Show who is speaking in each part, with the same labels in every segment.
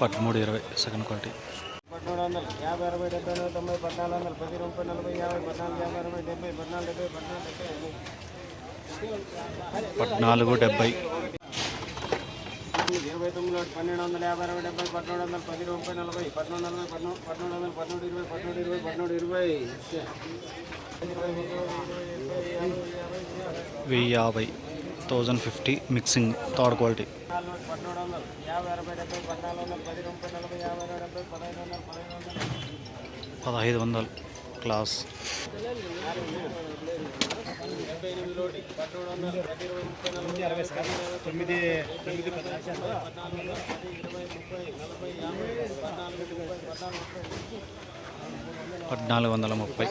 Speaker 1: పదమూడు ఇరవై second quality.
Speaker 2: పద్మూడు వందలు యాభై అరవై డెబ్బై ఎనభై తొంభై పద్నాలుగు వందలు పది ముప్పై నలభై యాభై పద్నాలుగు యాభై అరవై డెబ్బై పద్నాలుగు డెబ్బై పద్నాలుగు డెబ్బై
Speaker 1: పద్నాలుగు డెబ్బై.
Speaker 2: ఇరవై తొమ్మిది పన్నెండు వందల యాభై అరవై డెబ్బై పద్మూడు వందలు పది ముప్పై నలభై పద్నాలుగు నలభై పద్నాలుగు పద్నాలుగు వందలు పద్నాలుగు ఇరవై పద్నాలుగు ఇరవై పద్నాలుగు ఇరవై.
Speaker 1: వెయ్యి యాభై. Thousand fifty mixing third quality.
Speaker 2: యాభై యాభై పదహైదు వందలు
Speaker 1: క్లాస్.
Speaker 2: తొమ్మిది పద్నాలుగు వందల ముప్పై.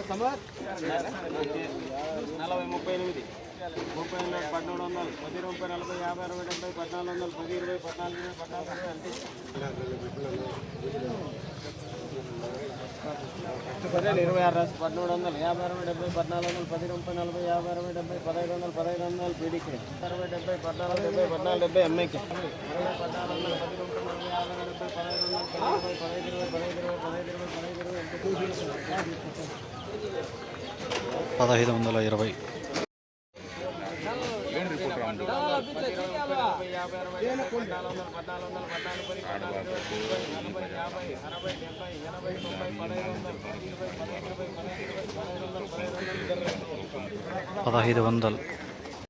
Speaker 2: నలభై ముప్పై
Speaker 1: ఎనిమిది
Speaker 2: ముప్పై
Speaker 1: వందల ముప్పై
Speaker 2: వందలు పది ముప్పై నలభై యాభై అరవై డెబ్బై పద్నాలుగు వందలు పది ఇరవై పద్నాలుగు ఇరవై పద్నాలుగు ఇరవై ఇరవై ఆరు రాసి పన్నెండు వందలు యాభై అరవై డెబ్బై పద్నాలుగు వందలు పది ముప్పై నలభై యాభై అరవై డెబ్బై పదహైదు వందలు పదహైదు వందలు పీడీకి అరవై డెబ్బై పద్నాలుగు డెబ్బై పద్నాలుగు డెబ్బై ఎంఐకి పద్నాలుగు వందలు పది ముప్పై నలభై యాభై డెబ్బై పదహైదు వందలు పది ఇరవై పదహైదు ఇరవై పదహైదు ఇరవై పదహైదు ఇరవై పదహైదు ఇరవై ఎంత
Speaker 1: పదహైదు వందల ఇరవై పదహైదు వందలు